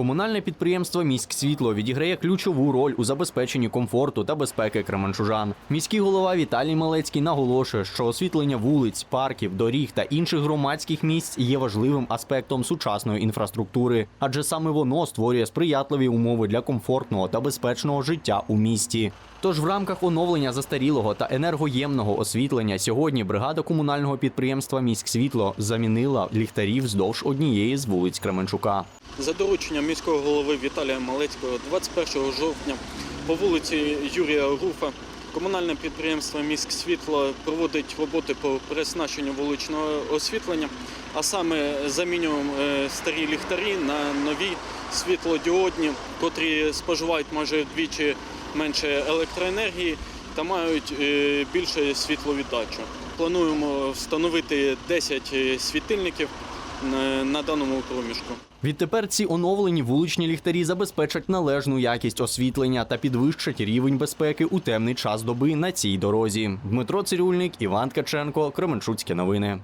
Комунальне підприємство «Міськсвітло» відіграє ключову роль у забезпеченні комфорту та безпеки кременчужан. Міський голова Віталій Малецький наголошує, що освітлення вулиць, парків, доріг та інших громадських місць є важливим аспектом сучасної інфраструктури, адже саме воно створює сприятливі умови для комфортного та безпечного життя у місті. Тож в рамках оновлення застарілого та енергоємного освітлення сьогодні бригада комунального підприємства «Міськсвітло» замінила ліхтарі вздовж однієї з вулиць Кременчука. За дорученням міського голови Віталія Малецького 21 жовтня по вулиці Юрія Руфа комунальне підприємство «Міськ Світло» проводить роботи по переснащенню вуличного освітлення, а саме замінюємо е, старі ліхтарі на нові світлодіодні, котрі споживають майже вдвічі менше електроенергії та мають е, більше світловіддачу. Плануємо встановити 10 світильників на- на даному проміжку. Відтепер ці оновлені вуличні ліхтарі забезпечать належну якість освітлення та підвищать рівень безпеки у темний час доби на цій дорозі. Дмитро Цирюльник, Іван Ткаченко, Кременчуцькі новини.